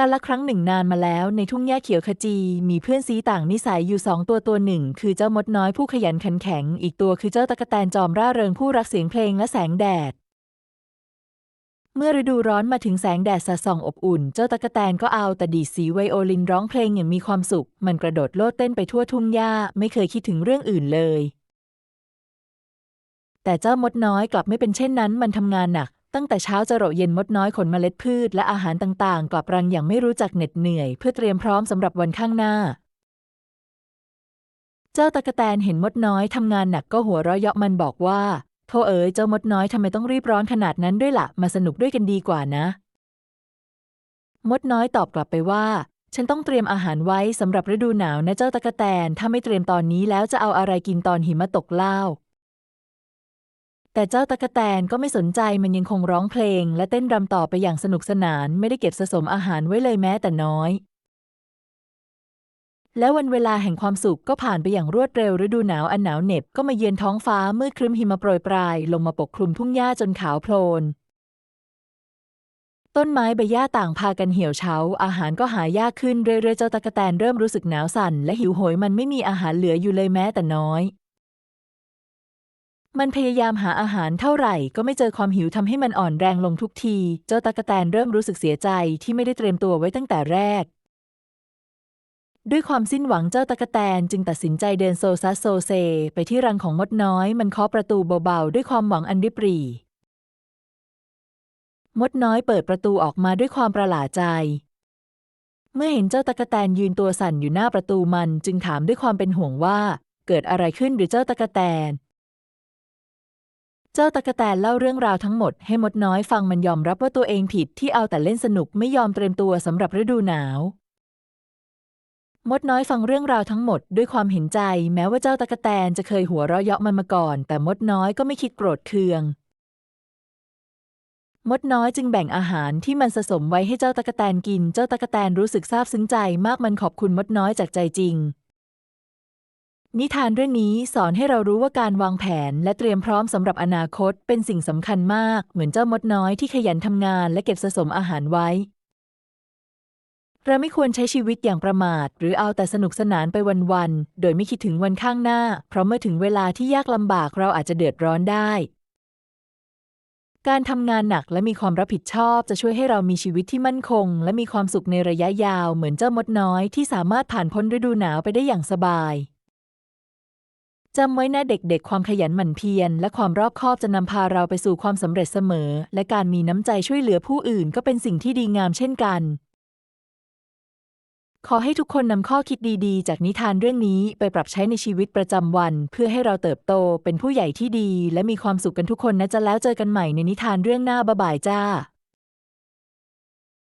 การละครั้งหนึ่งนานมาแล้วในทุ่งหญ้าเขียวขจี มีเพื่อนซีต่างนิสัยอยู่สองตัวตัวหนึ่ง คือเจ้ามดน้อยผู้ขยันขันแข็ง อีกตัวคือเจ้าตะกแตนจอมร่าเริงผู้รักเสียงเพลงและแสงแดด เมื่อฤดูร้อนมาถึงแสงแดดสาดส่องอบอุ่น เจ้าตะกแตนก็เอาแต่ดีดสีไวโอลินร้องเพลงอย่างมีความสุข มันกระโดดโลดเต้นไปทั่วทุ่งหญ้าไม่เคยคิดถึงเรื่องอื่นเลย แต่เจ้ามดน้อยกลับไม่เป็นเช่นนั้น มันทำงานหนัก ตั้งแต่เช้าจะโรเย็นมดน้อยขนเมล็ดพืชและอาหารต่างๆ กลับรังอย่างไม่รู้จักเหน็ดเหนื่อย เพื่อเตรียมพร้อมสำหรับวันข้างหน้า เจ้าตะกแตนเห็นมดน้อยทำงานหนักก็หัวเราะเยาะมันบอกว่าโธ่เอ๋ยเจ้ามดน้อยทำไมต้องรีบร้อนขนาดนั้นด้วยละ่ะมาสนุกด้วยกันดีกว่านะ มดน้อยตอบกลับไปว่า ฉันต้องเตรียมอาหารไว้สำหรับฤดูหนาวนะเจ้าตะกแตนถ้าไม่เตรียมตอนนี้แล้วจะเอาอะไรกินตอนหิมะตกเล่า แต่เจ้าตะกแตนก็ไม่สนใจมันยังคงร้องเพลง และเต้นรำต่อไปอย่างสนุกสนานไม่ได้เก็บสะสมอาหารไว้เลยแม้แต่น้อย และวันเวลาแห่งความสุขก็ผ่านไปอย่างรวดเร็วฤดูหนาวอันหนาวเหน็บก็มาเยือนท้องฟ้ามืดครึ้มหิมะโปรยปลายลงมาปกคลุมทุ่งหญ้าจนขาวโพลนต้นไม้ใบหญ้าต่างพากันเหี่ยวเฉา อาหารก็หายากขึ้นเรื่อยๆ เจ้าตะกแตนเริ่มรู้สึกหนาวสั่นและหิวโหยมันไม่มีอาหารเหลืออยู่เลยแม้แต่น้อย มันพยายามหาอาหารเท่าไหร่ ก็ไม่เจอความหิวทำให้มันอ่อนแรงลงทุกที เจ้าตะกแตนเริ่มรู้สึกเสียใจที่ไม่ได้เตรียมตัวไว้ตั้งแต่แรก ด้วยความสิ้นหวังเจ้าตะกแตนจึงตัดสินใจเดินโซซัสโซเซ ไปที่รังของมดน้อย มันเคาะประตูเบาๆ ด้วยความหวังอันริบหรี่ มดน้อยเปิดประตูออกมาด้วยความประหลาดใจ เมื่อเห็นเจ้าตะกแตนยืนตัวสั่นอยู่หน้าประตูมันจึงถามด้วยความเป็นห่วงว่า เกิดอะไรขึ้นหรือเจ้าตะกแตน เจ้าตะกแตนเล่าเรื่องราวทั้งหมดให้มดน้อยฟังมันยอมรับว่าตัวเองผิดที่เอาแต่เล่นสนุกไม่ยอมเตรียมตัวสำหรับฤดูหนาว มดน้อยฟังเรื่องราวทั้งหมดด้วยความเห็นใจ แม้ว่าเจ้าตะกแตนจะเคยหัวเราะเยาะมันมาก่อน แต่มดน้อยก็ไม่คิดโกรธเคือง มดน้อยจึงแบ่งอาหารที่มันสะสมไว้ให้เจ้าตะกแตนกิน เจ้าตะกแตนรู้สึกซาบซึ้งใจมากมันขอบคุณมดน้อยจากใจจริง นิทานเรื่องนี้สอนให้เรารู้ว่าการวางแผนและเตรียมพร้อมสำหรับอนาคตเป็นสิ่งสำคัญมาก เหมือนเจ้ามดน้อยที่ขยันทำงานและเก็บสะสมอาหารไว้ เราไม่ควรใช้ชีวิตอย่างประมาท หรือเอาแต่สนุกสนานไปวันๆ โดยไม่คิดถึงวันข้างหน้า เพราะเมื่อถึงเวลาที่ยากลำบากเราอาจจะเดือดร้อนได้ การทำงานหนักและมีความรับผิดชอบจะช่วยให้เรามีชีวิตที่มั่นคง และมีความสุขในระยะยาว เหมือนเจ้ามดน้อยที่สามารถผ่านพ้นฤดูหนาวไปได้อย่างสบาย จำไว้นะเด็กๆ ความขยันหมั่นเพียรและความรอบคอบจะนำพาเราไปสู่ความสำเร็จเสมอ และการมีน้ำใจช่วยเหลือผู้อื่นก็เป็นสิ่งที่ดีงามเช่นกัน ขอให้ทุกคนนำข้อคิดดีๆ จากนิทานเรื่องนี้ไปปรับใช้ในชีวิตประจำวัน เพื่อให้เราเติบโตเป็นผู้ใหญ่ที่ดี และมีความสุขกันทุกคนนะจะแล้วเจอกันใหม่ในนิทานเรื่องหน้าบ๊ายบายจ้า